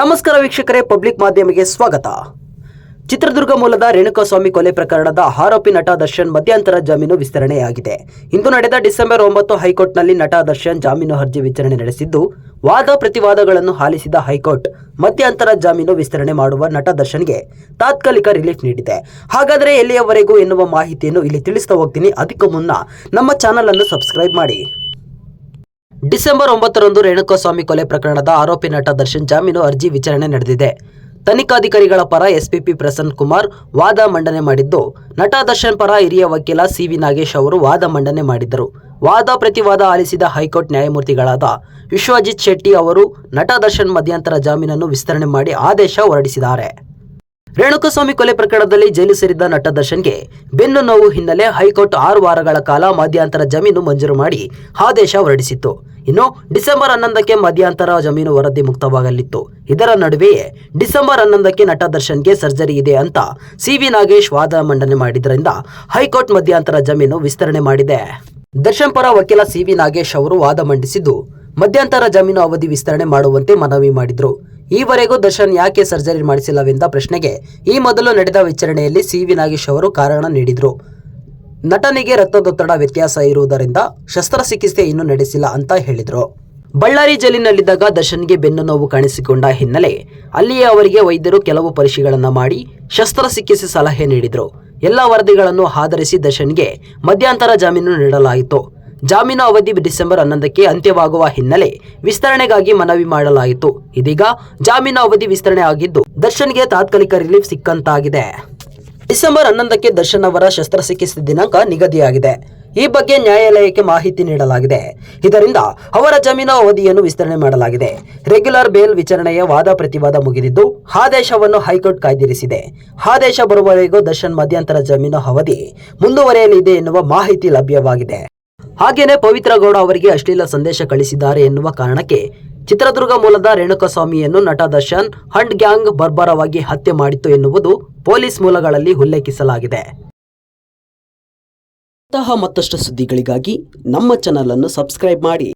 ನಮಸ್ಕಾರ ವೀಕ್ಷಕರೇ, ಪಬ್ಲಿಕ್ ಮಾಧ್ಯಮಕ್ಕೆ ಸ್ವಾಗತ. ಚಿತ್ರದುರ್ಗ ಮೂಲದ ರೇಣುಕಾಸ್ವಾಮಿ ಕೊಲೆ ಪ್ರಕರಣದ ಆರೋಪಿ ನಟ ದರ್ಶನ್ ಮಧ್ಯಂತರ ಜಾಮೀನು ವಿಸ್ತರಣೆಯಾಗಿದೆ. ಇಂದು ನಡೆದ ಡಿಸೆಂಬರ್ ಒಂಬತ್ತು ಹೈಕೋರ್ಟ್ನಲ್ಲಿ ನಟ ದರ್ಶನ್ ಜಾಮೀನು ಅರ್ಜಿ ವಿಚಾರಣೆ ನಡೆಸಿದ್ದು, ವಾದ ಪ್ರತಿವಾದಗಳನ್ನು ಆಲಿಸಿದ ಹೈಕೋರ್ಟ್ ಮಧ್ಯಂತರ ಜಾಮೀನು ವಿಸ್ತರಣೆ ಮಾಡುವ ನಟ ದರ್ಶನ್ಗೆ ತಾತ್ಕಾಲಿಕ ರಿಲೀಫ್ ನೀಡಿದೆ. ಹಾಗಾದರೆ ಎಲ್ಲಿಯವರೆಗೂ ಎನ್ನುವ ಮಾಹಿತಿಯನ್ನು ಇಲ್ಲಿ ತಿಳಿಸ್ತಾ ಹೋಗ್ತೀನಿ. ಅದಕ್ಕೂ ಮುನ್ನ ನಮ್ಮ ಚಾನಲ್ ಅನ್ನು ಸಬ್ಸ್ಕ್ರೈಬ್ ಮಾಡಿ. ಡಿಸೆಂಬರ್ ಒಂಬತ್ತರಂದು ರೇಣುಕಾಸ್ವಾಮಿ ಕೊಲೆ ಪ್ರಕರಣದ ಆರೋಪಿ ನಟ ದರ್ಶನ್ ಜಾಮೀನು ಅರ್ಜಿ ವಿಚಾರಣೆ ನಡೆದಿದೆ. ತನಿಖಾಧಿಕಾರಿಗಳ ಪರ ಎಸ್ಪಿಪಿ ಪ್ರಸನ್ನ ಕುಮಾರ್ ವಾದ ಮಂಡನೆ ಮಾಡಿದ್ದು, ನಟ ದರ್ಶನ್ ಪರ ಹಿರಿಯ ವಕೀಲ ಸಿವಿ ನಾಗೇಶ್ ಅವರು ವಾದ ಮಂಡನೆ ಮಾಡಿದ್ದರು. ವಾದ ಪ್ರತಿವಾದ ಆಲಿಸಿದ ಹೈಕೋರ್ಟ್ ನ್ಯಾಯಮೂರ್ತಿಗಳಾದ ವಿಶ್ವಜಿತ್ ಶೆಟ್ಟಿ ಅವರು ನಟ ದರ್ಶನ್ ಮಧ್ಯಂತರ ಜಾಮೀನನ್ನು ವಿಸ್ತರಣೆ ಮಾಡಿ ಆದೇಶ ಹೊರಡಿಸಿದ್ದಾರೆ. ರೇಣುಕಸ್ವಾಮಿ ಕೊಲೆ ಪ್ರಕರಣದಲ್ಲಿ ಜೈಲು ಸೇರಿದ್ದ ನಟ ದರ್ಶನ್ಗೆ ಬೆನ್ನು ನೋವು ಹಿನ್ನೆಲೆ ಹೈಕೋರ್ಟ್ ಆರು ವಾರಗಳ ಕಾಲ ಮಧ್ಯಂತರ ಜಮೀನು ಮಂಜೂರು ಮಾಡಿ ಆದೇಶ ಹೊರಡಿಸಿತ್ತು. ಇನ್ನು ಡಿಸೆಂಬರ್ ಹನ್ನೊಂದಕ್ಕೆ ಮಧ್ಯಂತರ ಜಮೀನು ವರದಿ ಮುಕ್ತವಾಗಲಿತ್ತು. ಇದರ ನಡುವೆಯೇ ಡಿಸೆಂಬರ್ ಹನ್ನೊಂದಕ್ಕೆ ನಟ ದರ್ಶನ್ಗೆ ಸರ್ಜರಿ ಇದೆ ಅಂತ ಸಿ ವಿ ನಾಗೇಶ್ ವಾದ ಮಂಡನೆ ಮಾಡಿದ್ರಿಂದ ಹೈಕೋರ್ಟ್ ಮಧ್ಯಂತರ ಜಮೀನು ವಿಸ್ತರಣೆ ಮಾಡಿದೆ. ದರ್ಶನ್ ಪರ ವಕೀಲ ಸಿ ವಿ ನಾಗೇಶ್ ಅವರು ವಾದ ಮಂಡಿಸಿದ್ದು, ಮಧ್ಯಂತರ ಜಮೀನು ಅವಧಿ ವಿಸ್ತರಣೆ ಮಾಡುವಂತೆ ಮನವಿ ಮಾಡಿದ್ರು. ಈವರೆಗೂ ದರ್ಶನ್ ಯಾಕೆ ಸರ್ಜರಿ ಮಾಡಿಸಿಲ್ಲವೆಂದ ಪ್ರಶ್ನೆಗೆ ಈ ಮೊದಲು ನಡೆದ ವಿಚಾರಣೆಯಲ್ಲಿ ಸಿ ವಿ ನಾಗೇಶ್ ಅವರು ಕಾರಣ ನೀಡಿದ್ರು. ನಟನಿಗೆ ರಕ್ತದೊತ್ತಡ ವ್ಯತ್ಯಾಸ ಇರುವುದರಿಂದ ಶಸ್ತ್ರಚಿಕಿತ್ಸೆ ಇನ್ನೂ ನಡೆಸಿಲ್ಲ ಅಂತ ಹೇಳಿದರು. ಬಳ್ಳಾರಿ ಜೈಲಿನಲ್ಲಿದ್ದಾಗ ದರ್ಶನ್ಗೆ ಬೆನ್ನು ನೋವು ಕಾಣಿಸಿಕೊಂಡ ಹಿನ್ನೆಲೆ ಅಲ್ಲಿಯೇ ಅವರಿಗೆ ವೈದ್ಯರು ಕೆಲವು ಪರೀಕ್ಷೆಗಳನ್ನು ಮಾಡಿ ಶಸ್ತ್ರಚಿಕಿತ್ಸೆ ಸಲಹೆ ನೀಡಿದರು. ಎಲ್ಲ ವರದಿಗಳನ್ನು ಆಧರಿಸಿ ದರ್ಶನ್ಗೆ ಮಧ್ಯಂತರ ಜಾಮೀನು ನೀಡಲಾಯಿತು. ಜಾಮೀನು ಅವಧಿ ಡಿಸೆಂಬರ್ ಹನ್ನೊಂದಕ್ಕೆ ಅಂತ್ಯವಾಗುವ ಹಿನ್ನೆಲೆ ವಿಸ್ತರಣೆಗಾಗಿ ಮನವಿ ಮಾಡಲಾಯಿತು. ಇದೀಗ ಜಾಮೀನು ಅವಧಿ ವಿಸ್ತರಣೆ ಆಗಿದ್ದು ದರ್ಶನ್ಗೆ ತಾತ್ಕಾಲಿಕ ರಿಲೀಫ್ ಸಿಕ್ಕಂತಾಗಿದೆ. ಡಿಸೆಂಬರ್ ಹನ್ನೊಂದಕ್ಕೆ ದರ್ಶನ್ ಅವರ ಶಸ್ತ್ರಚಿಕಿತ್ಸೆ ದಿನಾಂಕ ನಿಗದಿಯಾಗಿದೆ. ಈ ಬಗ್ಗೆ ನ್ಯಾಯಾಲಯಕ್ಕೆ ಮಾಹಿತಿ ನೀಡಲಾಗಿದೆ. ಇದರಿಂದ ಅವರ ಜಮೀನು ಅವಧಿಯನ್ನು ವಿಸ್ತರಣೆ ಮಾಡಲಾಗಿದೆ. ರೆಗ್ಯುಲರ್ ಬೇಲ್ ವಿಚಾರಣೆಯ ವಾದ ಪ್ರತಿವಾದ ಮುಗಿದಿದ್ದು, ಆದೇಶವನ್ನು ಹೈಕೋರ್ಟ್ ಕಾಯ್ದಿರಿಸಿದೆ. ಆದೇಶ ಬರುವವರೆಗೂ ದರ್ಶನ್ ಮಧ್ಯಂತರ ಜಮೀನು ಅವಧಿ ಮುಂದುವರೆಯಲಿದೆ ಎನ್ನುವ ಮಾಹಿತಿ ಲಭ್ಯವಾಗಿದೆ. ಹಾಗೆಯೇ ಪವಿತ್ರ ಗೌಡ ಅವರಿಗೆ ಅಶ್ಲೀಲ ಸಂದೇಶ ಕಳಿಸಿದ್ದಾರೆ ಎನ್ನುವ ಕಾರಣಕ್ಕೆ ಚಿತ್ರದುರ್ಗ ಮೂಲದ ರೇಣುಕಸ್ವಾಮಿಯನ್ನು ನಟ ದರ್ಶನ್, ಹಂಡ್ ಗ್ಯಾಂಗ್ ಬರ್ಬರವಾಗಿ ಹತ್ಯೆ ಮಾಡಿತ್ತು ಎನ್ನುವುದು ಪೊಲೀಸ್ ಮೂಲಗಳಲ್ಲಿ ಉಲ್ಲೇಖಿಸಲಾಗಿದೆ. ಇಂತಹ ಮತ್ತಷ್ಟು ಸುದ್ದಿಗಳಿಗಾಗಿ ನಮ್ಮ ಚಾನಲ್ ಅನ್ನು ಸಬ್ಸ್ಕ್ರೈಬ್ ಮಾಡಿ.